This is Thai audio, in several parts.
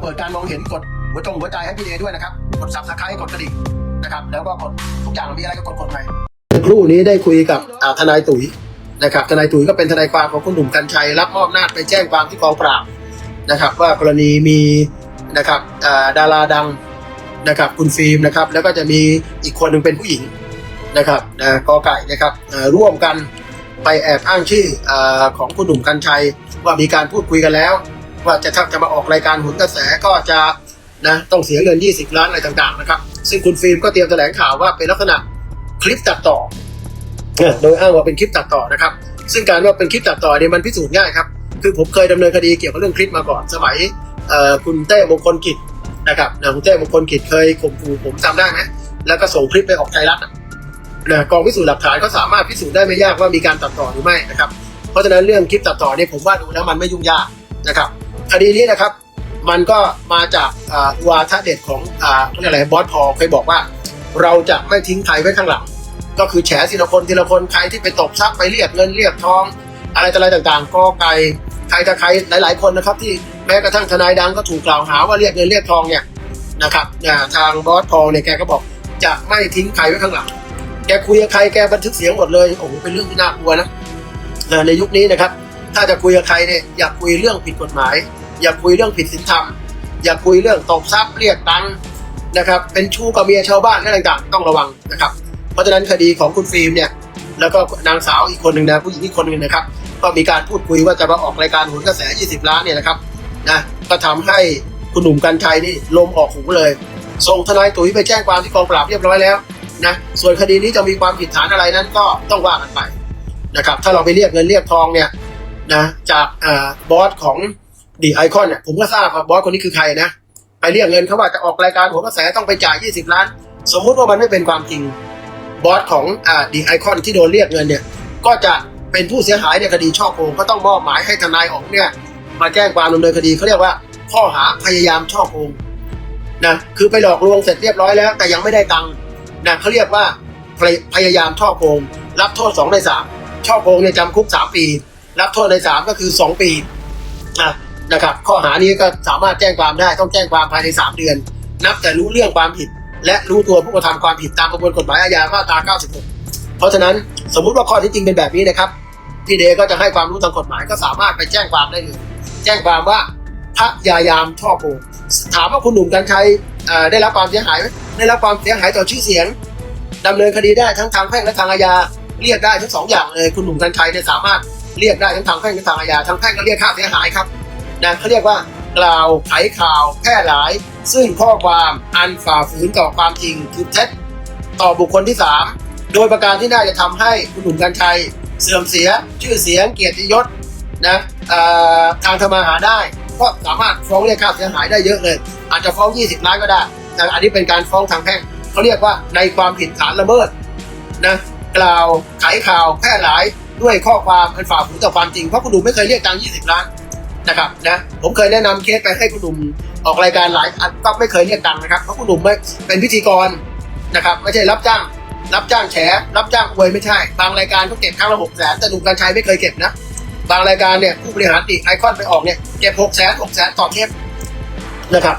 เปิดการมองเห็นกดหัวจงหัวใจให้พี่เดด้วยนะครับ กดซับสไครต์กดกระดิ่งนะครับ แล้วก็กดทุกอย่างมีอะไรก็กดกดไปครู่นี้ได้คุยกับอาทนายตุ๋ยนะครับ ทนายตุ๋ยก็เป็นทนายความของคุณหนุ่มกัญชัยรับมอบอำนาจไปแจ้งความที่กองปราบนะครับ ว่ากรณีมีนะครับดาราดังนะครับคุณฟิล์มนะครับ แล้วก็จะมีอีกคนหนึ่งเป็นผู้หญิงนะครับนะกอไก่นะครับร่วมกันไปแอบอ้างชื่ออของคุณหนุ่มกัญชัยว่ามีการพูดคุยกันแล้ว ว่าจะถ้าจะมาออกรายการหุนกระแสก็จะนะต้องเสียเงิน 20 ล้านอะไรต่างๆนะครับ ซึ่งคุณฟิล์มก็เตรียมแถลงข่าวว่าเป็นลักษณะคลิปตัดต่อเออโดยอ้างว่าเป็นคลิปตัดต่อนะครับ ซึ่งการว่าเป็นคลิปตัดต่อเนี่ยมันพิสูจน์ง่ายครับ คือผมเคยดำเนินคดีเกี่ยวกับเรื่องคลิปมาก่อน สมัยคุณเต้มงคลกิจนะครับนะคุณเต้มงคลกิจเคยข่มขู่ผมจำได้นะแล้วก็ส่งคลิปไปออกไทยรัฐนะกองพิสูจน์หลักฐานก็สามารถพิสูจน์ได้ไม่ยากว่ามีการตัดต่อหรือไม่นะครับ เพราะฉะนั้นเรื่องคลิปตัดต่อเนี่ยผมว่าดูแล้วมันไม่ยุ่งยากนะครับ คดีนี้นะครับ มันก็มาจากวาทะเด็ดของออะไรบอสพอเคยบอกว่า เราจะไม่ทิ้งใครไว้ข้างหลัง ก็คือแฉทีละคนทีละคนใครที่ไปตบทรัพย์ไปเรียกเงินเรียกทอง อะไรต่ออะไรต่างๆ ก็ไกลใครจะใครหลาย ๆ คนนะครับ ที่แม้กระทั่งทนายดังก็ถูกกล่าวหาว่าเรียกเงินเรียกทองเนี่ยนะครับทางบอสพอเนี่ยแกก็บอกจะไม่ทิ้งใครไว้ข้างหลัง แกคุยกับใครแกบันทึกเสียงหมดเลย โอ้โห เป็นเรื่องที่น่ากลัวนะอ่ในยุคนี้นะครับ ถ้าจะคุยกับใครเนี่ย อย่าคุยเรื่องผิดกฎหมาย อย่าคุยเรื่องผิดศีลธรรม อย่าคุยเรื่องตบทรัพย์เรียกตังค์นะครับ เป็นชู้กับเมียชาวบ้านอะไรต่างๆ ต้องระวังนะครับ เพราะฉะนั้นคดีของคุณฟิล์มเนี่ยแล้วก็นางสาวอีกคนหนึ่งนะผู้หญิงอีกคนหนึ่งนะครับ ก็มีการพูดคุยว่าจะมาออกรายการหุนกระแส 20 ล้านเนี่ยนะครับนะก็ทำให้คุณหนุ่มกัญชัยนี่ลมออกหูเลยส่งทนายตุ๋ยไปแจ้งความที่กองปราบเรียบร้อยแล้วนะส่วนคดีนี้จะมีความผิดฐานอะไรนั้นก็ต้องว่ากันไปนะครับถ้าเราไปเรียกเงินเรียกทองเนี่ยนะจากอ่าบอสของ ดีไอคอนเนี่ยผมก็ทราบครับบอสคนนี้คือใครนะไปเรียกเงินเขาว่าจะออกรายการโหัวกระแสต้องไปจ่าย 20 ล้าน สมมุติว่ามันไม่เป็นความจริงบอสของอ่าดีไอคอนที่โดนเรียกเงินเนี่ย ก็จะเป็นผู้เสียหายในคดีช่อโกงก็ต้องมอบหมายให้ทนายออกเนี่ย มาแจ้งความดำเนินคดีเขาเรียกว่า ข้อหาพยายามช่อโกงนะคือไปหลอกลวงเสร็จเรียบร้อยแล้ว แต่ยังไม่ได้ตังค์นะเขาเรียกว่าพยพยายามช่อโกง รับโทษ2ใน3ช่อโกงเนี่ยจำคุก 3 ปี รับโทษใน 3 ก็คือ 2 ปีนะ นะครับ ข้อหานี้ก็สามารถแจ้งความได้ต้องแจ้งความภายใน 3 เดือน นับแต่รู้เรื่องความผิด และรู้ตัวผู้กระทำความผิดตามประมวลกฎหมายอาญามาตรา 96 เพราะฉะนั้นสมมุติว่าข้อที่จริงเป็นแบบนี้นะครับพี่เดก็จะให้ความรู้ทางกฎหมายก็สามารถไปแจ้งความได้เลยแจ้งความว่าพยายามช่อโกงถามว่าคุณหนุ่มกัญชัยได้รับความเสียหายไหมได้รับความเสียหายต่อชื่อเสียงดำเนินคดีได้ทั้งทางแพ่งและทางอาญาเรียกได้ทั้งสองอย่างเลยคุณหนุ่มกัญชัยเนี่ยสามารถเรียกได้ทั้งทางแพ่งและทางอาญาทางแพ่งก็เรียกค่าเสียหายครับ นะเขาเรียกว่ากล่าวไขข่าวแพร่หลาย ซึ่งข้อความอันฝ่าฝืนต่อความจริงคือเท็จต่อบุคคลที่สามโดยประการที่น่าจะทำให้คุณหนุ่มกัญชัย เสื่อมเสียชื่อเสียงเกียรติยศนะทางธรรมาหาได้ก็สามารถฟ้องเรียกค่าเสียหายได้เยอะเลย อาจจะฟ้อง 20 ล้านก็ได้แต่อันนี้เป็นการฟ้องทางแพ่งเขาเรียกว่าในความผิดฐานละเมิดนะกล่าวไขข่าวแพร่หลายด้วยข้อความอันฝ่าฝืนต่อความจริงเพราะคุณหนุ่มไม่เคยเรียกตังค์20 ล้าน นะครับนะผมเคยแนะนำเคสไปให้คุณหนุ่มออกรายการหลายอันก็ไม่เคยเรียกตังค์นะครับเพราะคุณหนุ่มไม่เป็นพิธีกรนะครับไม่ใช่รับจ้าง รับจ้างแฉรับจ้างอวยไม่ใช่ บางรายการเขาเก็บครั้งละหกแสนแต่หนุ่มกัญชัยไม่เคยเก็บนะบางรายการเนี่ยผู้บริหารดิไอคอนไปออกเนี่ยเก็บหกแสนหกแสนต่อเทปนะครับ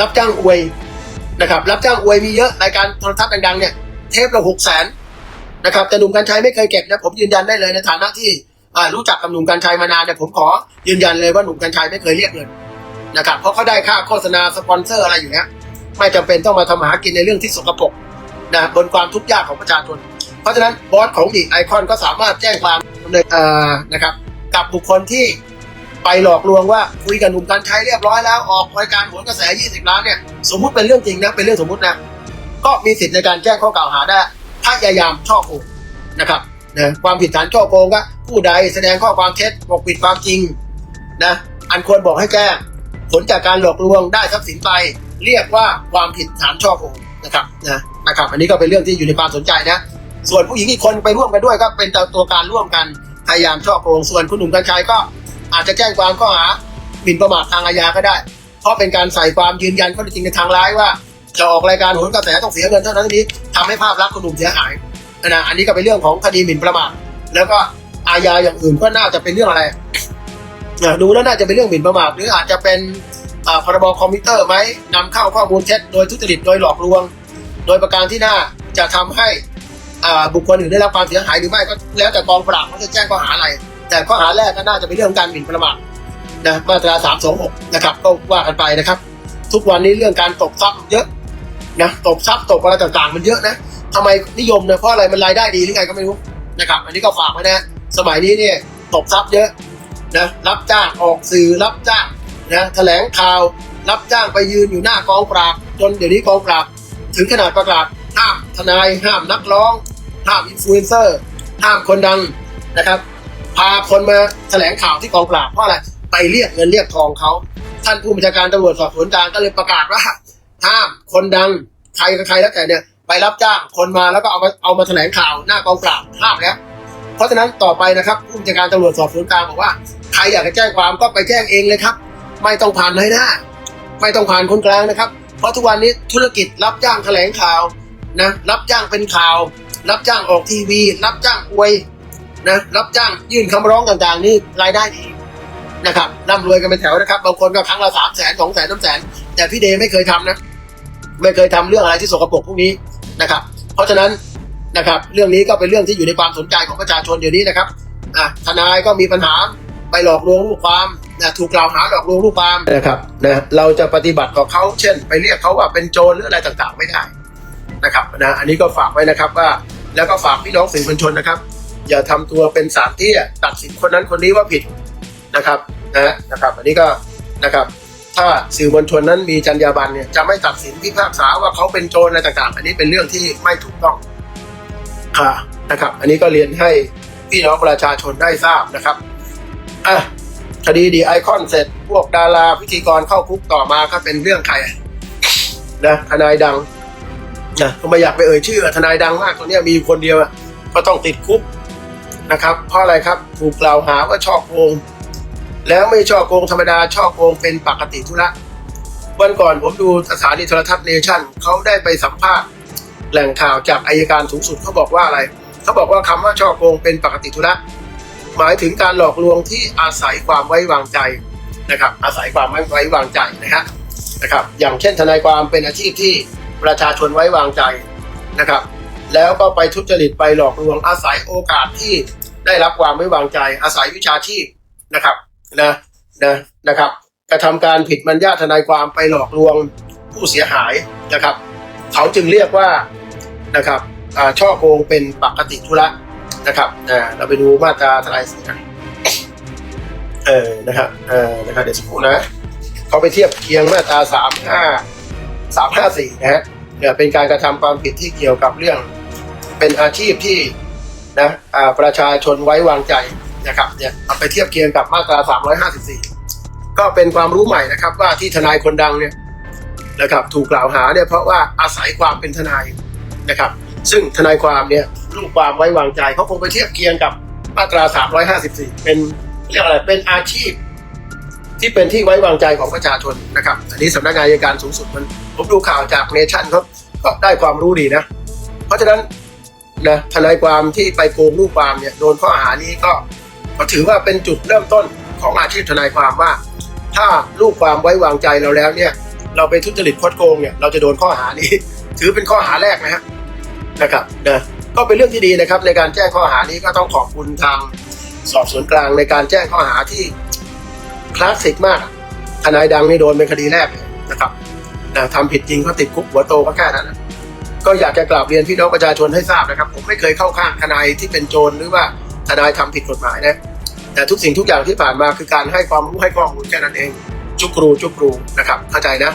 รับจ้างอวยนะครับ รับจ้างอวยมีเยอะรายการโทรทัศน์ดังๆเนี่ยเทปละหกแสนนะครับแต่หนุ่มกัญชัยไม่เคยเก็บนะผมยืนยันได้เลยในฐานะที่ รู้จักกับหนุ่มกัญชัยมานานเนี่ยผมขอยืนยันเลยว่าหนุ่มกัญชัยไม่เคยเรียกเงินนะครับเพราะเขาได้ค่าโฆษณาสปอนเซอร์อะไรอยู่เนี้ยไม่จำเป็นต้องมาทำหากินในเรื่องที่สกปรกนะบนความทุกข์ยากของประชาชน เพราะฉะนั้นบอสของดีไอคอนก็สามารถแจ้งความดำเนินนะครับกับบุคคลที่ไปหลอกลวงว่าคุยกับหนุ่มกัญชัยเรียบร้อยแล้วออกรายการโหนกระแส 20 ล้านเนี่ยสมมุติเป็นเรื่องจริงนะเป็นเรื่องสมมุตินะก็มีสิทธิ์ในการแจ้งข้อกล่าวหาได้พยายามช่อโกงนะครับ นะความผิดฐานช่อโกงก็ผู้ใดแสดงข้อความเท็จปกปิดความจริงนะอันควรบอกให้แจ้ผลจากการหลอกลวงได้ทรัพย์สินไป เรียกว่าความผิดฐานช่อโกงนะครับนะนะครับ อันนี้ก็เป็นเรื่องที่อยู่ในความสนใจนะ ส่วนผู้หญิงอีกคนไปร่วมกันด้วยก็เป็นตัวการร่วมกันพยายามช่อโกงส่วนคุณหนุ่มกัญชัยก็ อาจจะแจ้งความข้อหาหมิ่นประมาททางอาญาก็ได้ เพราะเป็นการใส่ความยืนยันข้อเท็จจริงในทางร้ายว่าจะออกรายการโหนกระแสต้องเสียเงินเท่านั้นนี้ทำให้ภาพลักษณ์คุณหนุ่มเสียหาย นะอันนี้ก็เป็นเรื่องของคดีหมิ่นประมาทแล้วก็อาญาอย่างอื่นก็น่าจะเป็นเรื่องอะไรดูแล้วน่าจะเป็นเรื่องหมิ่นประมาทหรืออาจจะเป็นพรบคอมพิวเตอร์ไหมนำเข้าข้อมูลเท็จโดยทุจริตโดยหลอกลวง โดยประการที่น่าจะทำให้บุคคลอื่นได้รับความเสียหายหรือไม่ก็แล้วแต่กองปราบเขาจะแจ้งข้อหาอะไร แต่ข้อหาแรกก็น่าจะเป็นเรื่องการหมิ่นประมาทนะมาตราสามสองหกนะครับก็ว่ากันไปนะครับ ทุกวันนี้เรื่องการตบทรัพย์เยอะนะตบทรัพย์ตบอะไรต่างๆ มันเยอะนะ ทำไมนิยมเนี่ยเพราะอะไรมันรายได้ดีหรือไงก็ไม่รู้นะครับ อันนี้ก็ฝากไว้นะ สมัยนี้เนี่ยตบทรัพย์เยอะนะรับจ้างออกสื่อรับจ้างนะแถลงข่าว รับจ้างไปยืนอยู่หน้ากองปราบ จนเดี๋ยวนี้กองปราบ ถึงขนาดประกาศห้ามทนายห้ามนักร้องห้ามอินฟลูเอนเซอร์ห้ามคนดังนะครับพาคนมาแถลงข่าวที่กองปราบเพราะอะไรไปเรียกเงินเรียกทองเขาท่านผู้บัญชาการตำรวจสอบสวนกลางก็เลยประกาศว่าห้ามคนดังใครกับใครแล้วแต่เนี่ย ไปรับจ้างคนมาแล้วก็เอามาเอามาแถลงข่าวหน้ากองปราบห้ามแล้ว เพราะฉะนั้นต่อไปนะครับผู้บัญชาการตำรวจสอบสวนกลางบอกว่าใครอยากจะแจ้งความก็ไปแจ้งเองเลยครับ ไม่ต้องผ่านนายหน้า ไม่ต้องผ่านคนกลางนะครับ เพราะทุกวันนี้ธุรกิจรับจ้างแถลงข่าวนะรับจ้างเป็นข่าว รับจ้างออกทีวี รับจ้างอวยนะรับจ้างยื่นคำร้องต่างๆ นี่รายได้ดีนะครับร่ำรวยกันเป็นแถวนะครับบางคนก็ครั้งละสามแสนสองแสนสามแสนแต่พี่เดย์ไม่เคยทำนะ ไม่เคยทำเรื่องอะไรที่สกปรกพวกนี้ นะครับ เพราะฉะนั้นนะครับเรื่องนี้ก็เป็นเรื่องที่อยู่ในความสนใจของประชาชนเดี๋ยวนี้นะครับอะทนายก็มีปัญหาไปหลอกลวงลูกความนะถูกกล่าวหาหลอกลวงลูกความนะครับนะเราจะปฏิบัติกับเขาเช่น ไปเรียกเขาว่าเป็นโจรหรืออะไรต่างๆ ไม่ได้นะครับนะอันนี้ก็ฝากไว้นะครับว่าแล้วก็ฝากพี่น้องสื่อมวลชนนะครับ อย่าทำตัวเป็นสารที่ตัดสินคนนั้นคนนี้ว่าผิดนะครับนะนะครับ อันนี้ก็นะครับ ถ้าสื่อมวลชนนั้นมีจรรยาบรรณเนี่ยจะไม่ตัดสินพิพากษาว่าเขาเป็นโจรอะไรต่างๆ อันนี้เป็นเรื่องที่ไม่ถูกต้องค่ะนะครับ อันนี้ก็เรียนให้พี่น้องประชาชนได้ทราบนะครับอะคดีดีไอคอนเสร็จพวกดาราพิธีกรเข้าคุกต่อมาก็เป็นเรื่องใครนะทนายดังนะก็ไม่อยากไปเอ่ยชื่อทนายดังมากตัวเนี้ยมีคนเดียวก็ต้องติดคุกนะครับ เพราะอะไรครับถูกกล่าวหาว่าช่อโกง แล้วไม่ช่อโกงธรรมดาช่อโกงเป็นปกติธุระวันก่อนผมดูสถานีโทรทัศน์เนชั่นเขาได้ไปสัมภาษณ์แหล่งข่าวจากอายการสูงสุดเขาบอกว่าอะไรเขาบอกว่าคำว่าช่อโกงเป็นปกติธุระหมายถึงการหลอกลวงที่อาศัยความไว้วางใจนะครับ อาศัยความไว้วางใจนะฮะนะครับ อย่างเช่นทนายความเป็นอาชีพที่ประชาชนไว้วางใจนะครับ แล้วก็ไปทุจริตไปหลอกลวงอาศัยโอกาสที่ได้รับความไว้วางใจ อาศัยวิชาชีพนะครับ นะนะนะครับกระทำการผิดมัญญาทนายความไปหลอกลวงผู้เสียหายนะครับ เขาจึงเรียกว่านะครับช่อโกงเป็นปกติธุระนะครับเราไปดูมาตราทนายสิกันเออนะครับเออนะครับเดี๋ยวสักครู่นะเขาไปเทียบเคียงมาตราสามห้าสามห้าสี่นะฮะเนี่ยเป็นการกระทำความผิดที่เกี่ยวกับเรื่อง เป็นอาชีพที่นะประชาชนไว้วางใจ นะครับเนี่ยเอาไปเทียบเคียงกับมาตรา 354 ก็เป็นความรู้ใหม่นะครับว่าที่ทนายคนดังเนี่ยนะครับถูกกล่าวหาเนี่ยเพราะว่าอาศัยความเป็นทนายนะครับ ซึ่งทนายความเนี่ยลูกความไว้วางใจเขาคงไปเทียบเคียงกับมาตรา 354 เป็นเรียกอะไรเป็นอาชีพ ที่เป็นที่ไว้วางใจของประชาชนนะครับ อันนี้สำนักงานอัยการสูงสุดมันผมดูข่าวจากเนชั่นเขาก็ได้ความรู้ดีนะ เพราะฉะนั้นนะทนายความที่ไปโกงลูกความเนี่ยโดนข้อหานี้ก็ ก็ถือว่าเป็นจุดเริ่มต้นของอาชีพทนายความว่า ถ้าลูกความไว้วางใจเราแล้วเนี่ย เราไปทุจริตคดโกงเนี่ยเราจะโดนข้อหานี้ ถือเป็นข้อหาแรกนะฮะนะครับนะก็เป็นเรื่องที่ดีนะครับ ในการแจ้งข้อหานี้ก็ต้องขอบคุณทางสอบสวนกลางในการแจ้งข้อหาที่คลาสสิกมากทนายดังนี่โดนเป็นคดีแรกนะครับนะทำผิดจริงก็ติดคุกหัวโตก็แค่นั้นนะก็อยากจะกราบเรียนพี่น้องประชาชนให้ทราบนะครับ ผมไม่เคยเข้าข้างทนายที่เป็นโจรหรือว่าทนายทำผิดกฎหมายนะ แต่ทุกสิ่งทุกอย่างที่ผ่านมาคือการให้ความรู้ให้ข้อมูลแค่นั้นเอง จุกรูจุกรูนะครับเข้าใจนะ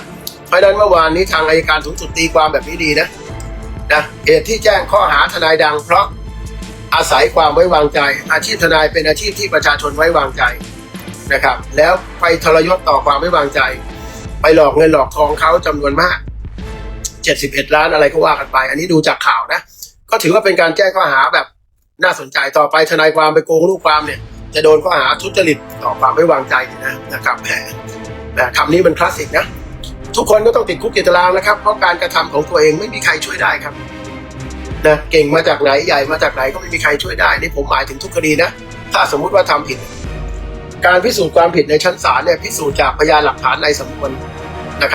เพราะนั้นเมื่อวานนี้ทางอายการสูงสุดตีความแบบนี้ดีนะนะเหตุที่แจ้งข้อหาทนายดัง เพราะอาศัยความไว้วางใจ อาชีพทนายเป็นอาชีพที่ประชาชนไว้วางใจนะครับ แล้วไปทรยศต่อความไว้วางใจ ไปหลอกเงินหลอกทองเขาจำนวนมาก 71 ล้านอะไรก็ว่ากันไป อันนี้ดูจากข่าวนะ ก็ถือว่าเป็นการแจ้งข้อหาแบบน่าสนใจต่อไปทนายความไปโกงลูกความเนี่ย จะโดนข้อหาทุจริตต่อความไม่วางใจนะนะครับแหมแต่คำนี้มันคลาสสิกนะ ทุกคนก็ต้องติดคุกติดตารางนะครับ เพราะการกระทำของตัวเองไม่มีใครช่วยได้ครับนะเก่งมาจากไหนใหญ่มาจากไหนก็ไม่มีใครช่วยได้นี่ผมหมายถึงทุกคดีนะ ถ้าสมมุติว่าทำผิด การพิสูจน์ความผิดในชั้นศาลเนี่ยพิสูจน์จากพยานหลักฐานในสำนวน